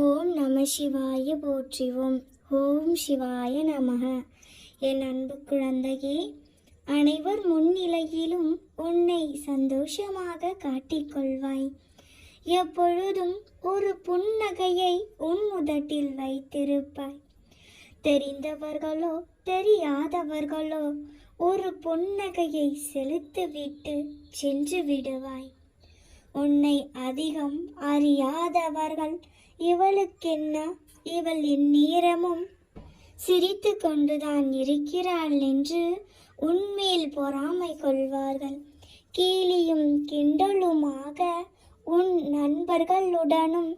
ஓம் நம சிவாய போற்றிவோம். ஓம் சிவாய நமக. என் அன்பு குழந்தையே அனைவர் முன்னிலையிலும் உன்னை சந்தோஷமாக காட்டிக்கொள்வாய் எப்பொழுதும் ஒரு புன்னகையை உன் முதட்டில் வைத்திருப்பாய். தெரிந்தவர்களோ தெரியாதவர்களோ ஒரு புன்னகையை செலுத்திவிட்டு சென்று விடுவாய். உன்னை அதிகம் அறியாதவர்கள் இவளுக்கென்ன? இவள் எந்நேரமும் சிரித்து கொண்டுதான் இருக்கிறாள் என்று உன்மேல் பொறாமை கொள்வார்கள். கேலியும் கிண்டலுமாக உன் நண்பர்களுடனும்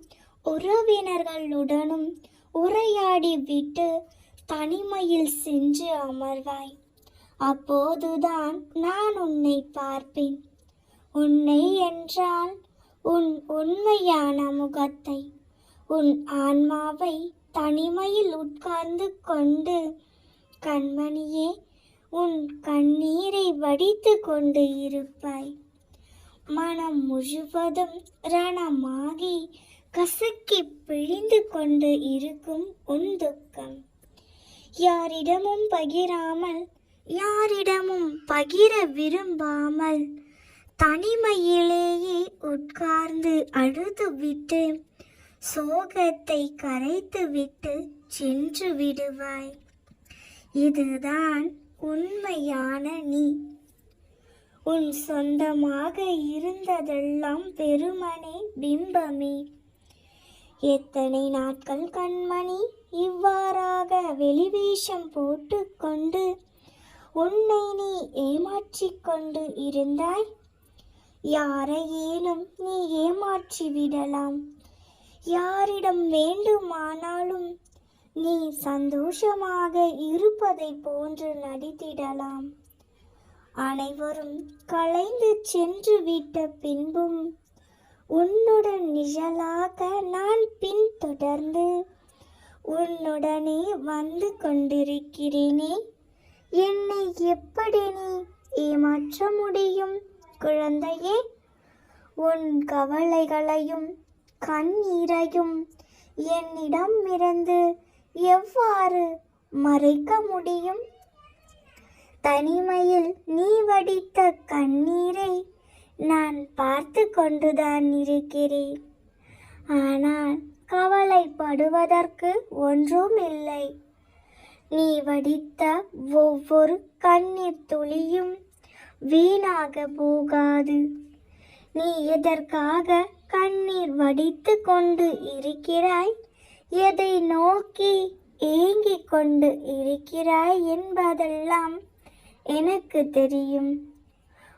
உறவினர்களுடனும் உரையாடி விட்டு தனிமையில் சென்று அமர்வாய். அப்போதுதான் நான் உன்னை பார்ப்பேன். உன்னை என்றால் உன் உண்மையான முகத்தை உன் ஆன்மாவை தனிமையில் உட்கார்ந்து கொண்டு கண்மணியே உன் கண்ணீரை வடித்து கொண்டு இருப்பாய். மனம் முழுவதும் ரணமாகி கசக்கி பிழிந்து கொண்டு இருக்கும் உன் துக்கம். யாரிடமும் பகிராமல் யாரிடமும் பகிர விரும்பாமல் தனிமையிலேயே உட்கார்ந்து அழுதுவிட்டு சோகத்தை கரைத்துவிட்டு சென்று விடுவாய். இதுதான் உண்மையான நீ. உன் சொந்தமாக இருந்ததெல்லாம் பெருமனே பிம்பமே. எத்தனை நாட்கள் கண்மணி இவ்வாறாக வெளிவேஷம் போட்டுக்கொண்டு உன்னை நீ ஏமாற்றிக் கொண்டு இருந்தாய்? யாரையேனும் நீ ஏமாற்றி விடலாம் யாரிடம் வேண்டுமானாலும் நீ சந்தோஷமாக இருப்பதை போன்று நடித்திடலாம். அனைவரும் கலைந்து சென்று விட்ட பின்பும் உன்னுடன் நிழலாக நான் பின்தொடர்ந்து உன்னுடனே வந்து கொண்டிருக்கிறேனே. என்னை எப்படி நீ ஏமாற்ற முடியும் குழந்தையே? உன் கவலைகளையும் கண்ணீரையும் என்னிடம் இருந்து எவ்வாறு மறைக்க முடியும்? தனிமையில் நீ வடித்த கண்ணீரை நான் பார்த்து கொண்டுதான் இருக்கிறேன். ஆனால் கவலைப்படுவதற்கு ஒன்றும் இல்லை. நீ வடித்த ஒவ்வொரு கண்ணீர் துளியும் வீணாக போகாது. நீ எதற்காக கண்ணீர் வடித்து கொண்டு இருக்கிறாய்? எதை நோக்கி ஏங்கிக் கொண்டு இருக்கிறாய் என்பதெல்லாம் எனக்கு தெரியும்.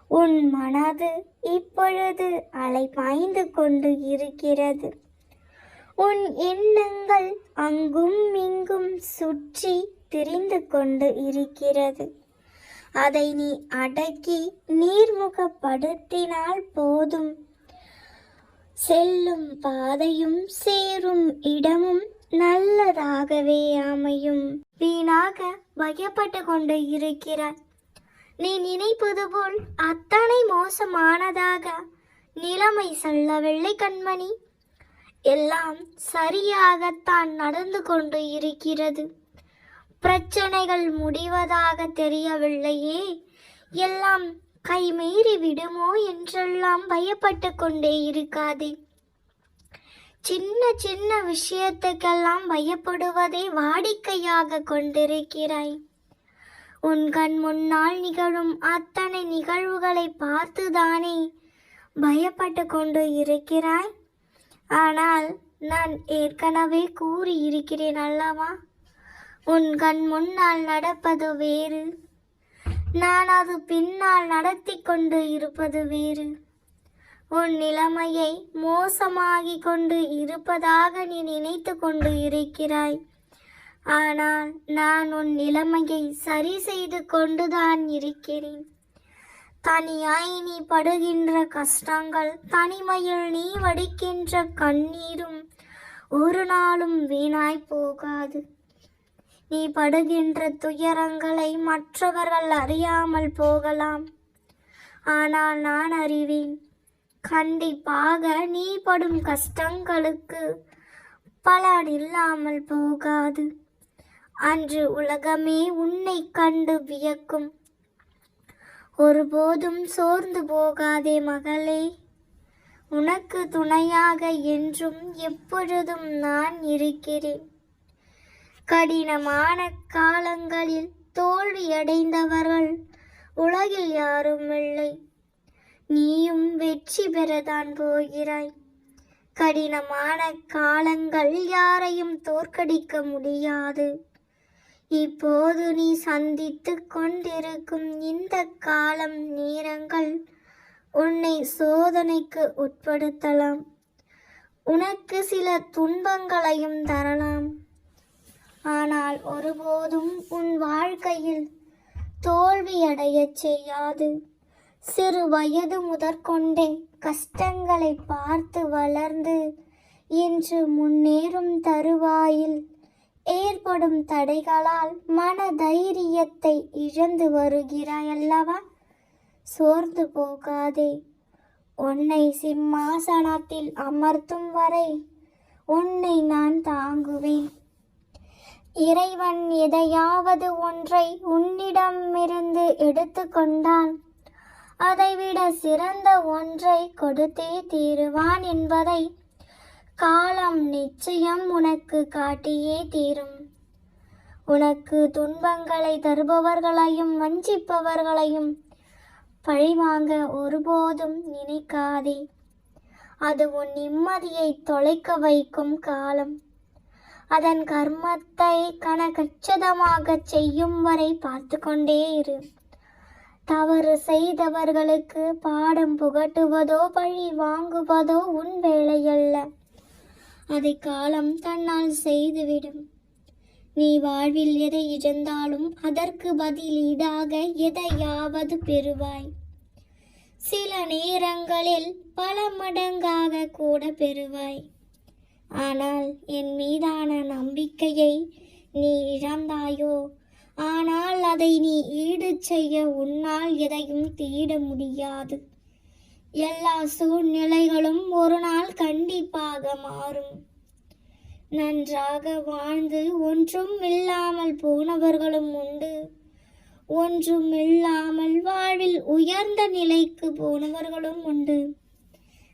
உன் மனது இப்பொழுது அலைபாய்ந்து கொண்டு இருக்கிறது. உன் எண்ணங்கள் அங்கும் இங்கும் சுற்றி திரிந்து கொண்டு இருக்கிறது. அதை நீ அடக்கி நீர்முகப்படுத்தினால் போதும். செல்லும் பாதையும் சேரும் இடமும் நல்லதாகவே அமையும். வீணாக பயப்பட்டு கொண்டு இருக்கிறாய். நீ நினைப்பது போல் அத்தனை மோசமானதாக நிலைமை சொல்லவில்லை கண்மணி. எல்லாம் சரியாகத்தான் நடந்து கொண்டு இருக்கிறது. பிரச்சனைகள் முடிவதாக தெரியவில்லையே. எல்லாம் கைமீறி விடுமோ என்றெல்லாம் பயப்பட்டு கொண்டே இருக்காதே. சின்ன சின்ன விஷயத்துக்கெல்லாம் பயப்படுவதை வாடிக்கையாக கொண்டிருக்கிறாய். உன் கண் முன்னால் நிகழும் அத்தனை நிகழ்வுகளை பார்த்துதானே பயப்பட்டு கொண்டு இருக்கிறாய். ஆனால் நான் ஏற்கனவே கூறியிருக்கிறேன் அல்லவா? உன் கண் முன்னால் நடப்பது வேறு. நான் அது பின்னால் நடத்தி கொண்டு இருப்பது வேறு. உன் நிலைமையை மோசமாகிக் கொண்டு இருப்பதாக நீ நினைத்து கொண்டு இருக்கிறாய். ஆனால் நான் உன் நிலைமையை சரி செய்து கொண்டுதான் இருக்கிறேன். தனியாய் நீ படுகின்ற கஷ்டங்கள் தனிமையில் நீ வடிக்கின்ற கண்ணீரும் ஒரு நாளும் வீணாய் போகாது. நீ படுகின்ற துயரங்களை மற்றவர்கள் அறியாமல் போகலாம். ஆனால் நான் அறிவேன் கண்டிப்பாக நீ படும் கஷ்டங்களுக்கு பலன் இல்லாமல் போகாது. அன்று உலகமே உன்னை கண்டு வியக்கும். ஒருபோதும் சோர்ந்து போகாதே மகளே. உனக்கு துணையாக என்றும் எப்பொழுதும் நான் இருக்கிறேன். கடினமான காலங்களில் தோல்வியடைந்தவர்கள். உலகில் யாரும் இல்லை. நீயும் வெற்றி பெறதான் போகிறாய். கடினமான காலங்கள் யாரையும் தோற்கடிக்க முடியாது. இப்போது நீ சந்தித்து கொண்டிருக்கும் இந்த காலம் நேரங்கள் உன்னை சோதனைக்கு உட்படுத்தலாம். உனக்கு சில துன்பங்களையும் தரலாம். ஆனால் ஒருபோதும் உன் வாழ்க்கையில் தோல்வியடையச் செய்யாது. சிறு வயது முதற்கொண்டே கஷ்டங்களை பார்த்து வளர்ந்து இன்று முன்னேறும் தருவாயில் ஏற்படும் தடைகளால் மன தைரியத்தை இழந்து வருகிறாய் அல்லவா சோர்ந்து போகாதே. உன்னை சிம்மாசனத்தில் அமர்த்தும் வரை உன்னை நான் தாங்குவேன். இறைவன் எதையாவது ஒன்றை உன்னிடமிருந்து எடுத்துக்கொண்டால் அதைவிட சிறந்த ஒன்றை கொடுத்தே தீருவான் என்பதை காலம் நிச்சயம் உனக்கு காட்டியே தீரும். உனக்கு துன்பங்களை தருபவர்களையும் வஞ்சிப்பவர்களையும் பழிவாங்க ஒருபோதும் நினைக்காதே. அது உன் நிம்மதியை தொலைக்க வைக்கும் காலம். அதன் கர்மத்தை கனகச்சிதமாக செய்யும் வரை பார்த்து கொண்டே இரு. தவறு செய்தவர்களுக்கு பாடம் புகட்டுவதோ பழி வாங்குவதோ உன் வேலையல்ல. அதை காலம் தன்னால் செய்துவிடும். நீ வாழ்வில் எதை இழந்தாலும் அதற்கு பதிலீடாக எதையாவது பெறுவாய். சில நேரங்களில் பல மடங்காக கூட பெறுவாய். ஆனால் என் மீதான நம்பிக்கையை நீ இழந்தாயோ? ஆனால் அதை நீ ஈடு செய்ய உன்னால் எதையும் தேட முடியாது. எல்லா சூழ்நிலைகளும் ஒரு நாள் கண்டிப்பாக மாறும். நன்றாக வாழ்ந்து ஒன்றும் இல்லாமல் போனவர்களும் உண்டு. ஒன்றும் இல்லாமல் வாழ்வில் உயர்ந்த நிலைக்கு போனவர்களும் உண்டு.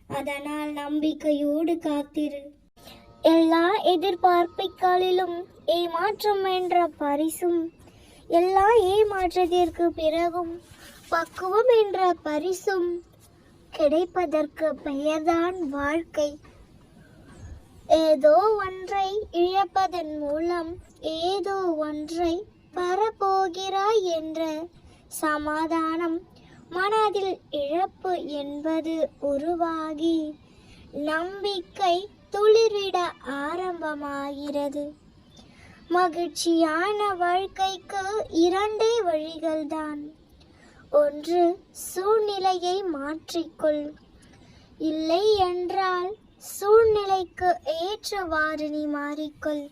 அதனால் நம்பிக்கையோடு காத்திரு. எல்லா எதிர்பார்ப்புகளிலும் ஏமாற்றம் என்ற பரிசும் எல்லா ஏமாற்றத்திற்கு பிறகும் பக்குவம் என்ற பரிசும் கிடைப்பதற்கு பெயர்தான் வாழ்க்கை. ஏதோ ஒன்றை இழப்பதன் மூலம் ஏதோ ஒன்றை பெறப்போகிறாய் என்ற சமாதானம் மனதில் இழப்பு என்பது உருவாகி நம்பிக்கை துளிரிட ஆரம்பமாகிறது. மகிழ்ச்சியான வாழ்க்கைக்கு இரண்டே வழிகள்தான். ஒன்று சூழ்நிலையை மாற்றிக்கொள். இல்லை என்றால் சூழ்நிலைக்கு ஏற்றவாறு நீ மாறிக்கொள்.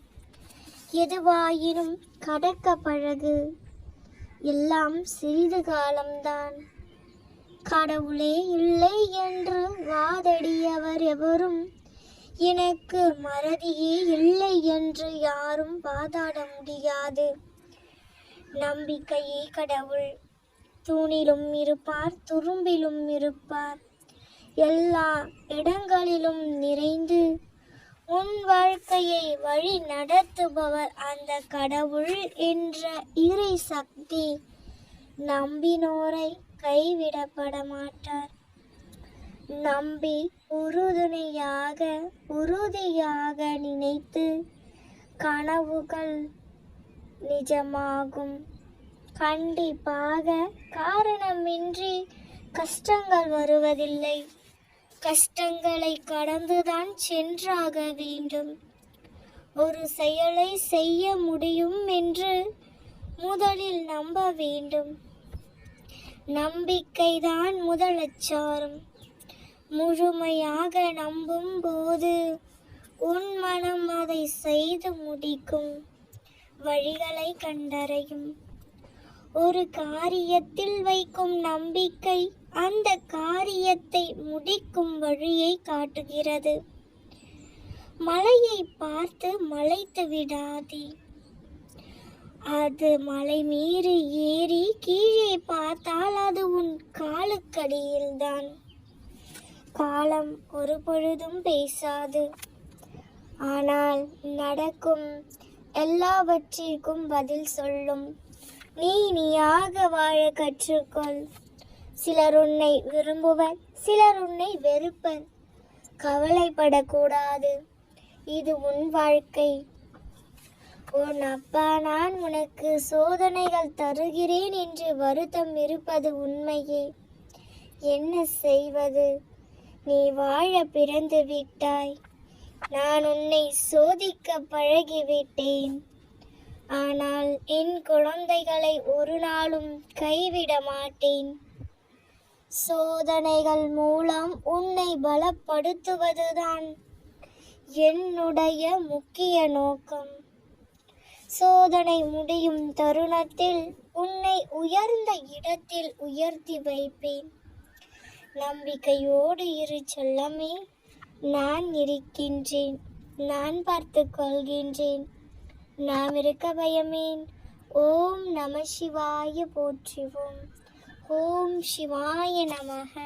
எதுவாயினும் கடக்க பழகு. எல்லாம் சிறிது காலம்தான். கடவுளே இல்லை என்று வாதடியவர் எவரும் எனக்கு மறதியே இல்லை என்று யாரும் வாதாட முடியாது. நம்பிக்கையே கடவுள். தூணிலும் இருப்பார் துரும்பிலும் இருப்பார். எல்லா இடங்களிலும் நிறைந்து உன் வாழ்க்கையை வழி நடத்துபவர் அந்த கடவுள் என்ற இறை சக்தி நம்பினோரை கைவிடப்பட மாட்டார். நம்பி உறுதுணையாக உறுதியாக நினைத்து கனவுகள் நிஜமாகும். கண்டிப்பாக காரணமின்றி கஷ்டங்கள் வருவதில்லை. கஷ்டங்களை கடந்துதான் சென்றாக வேண்டும். ஒரு செயலை செய்ய முடியும் என்று முதலில் நம்ப வேண்டும். நம்பிக்கைதான் முதலச்சாரம் முழுமையாக நம்பும் போது உன் மனம் அதை செய்து முடிக்கும். வழிகளை கண்டறையும். ஒரு காரியத்தில் வைக்கும் நம்பிக்கை அந்த காரியத்தை முடிக்கும் வழியை காட்டுகிறது. மலையை பார்த்து மலைத்து விடாதே. அது மலை மீறி ஏறி கீழே பார்த்தால் அது உன் காலுக்கடியில்தான். காலம் ஒரு பொழுதும் பேசாது. ஆனால் நடக்கும் எல்லாவற்றிற்கும் பதில் சொல்லும். நீ நீயாக வாழ கற்றுக்கொள். சிலர் உன்னை விரும்புவர் சிலர் உன்னை வெறுப்பர். கவலைப்படக்கூடாது. இது உன் வாழ்க்கை. உன் அப்பா நான் உனக்கு சோதனைகள் தருகிறேன் என்று வருத்தம் இருப்பது உண்மையே. என்ன செய்வது? நீ வாழ பிறந்து விட்டாய் நான் உன்னை சோதிக்க பழகிவிட்டேன். ஆனால் என் குழந்தைகளை ஒரு நாளும் கைவிட மாட்டேன். சோதனைகள் மூலம் உன்னை பலப்படுத்துவதுதான் என்னுடைய முக்கிய நோக்கம். சோதனை முடியும் தருணத்தில் உன்னை உயர்ந்த இடத்தில் உயர்த்தி வைப்பேன். நம்பிக்கையோடு இரு செல்லமே. நான் இருக்கின்றேன். நான் பார்த்து கொள்கின்றேன். நாம் இருக்க பயமேன். ஓம் நம சிவாய போற்றுவோம். ஓம் சிவாய நமக.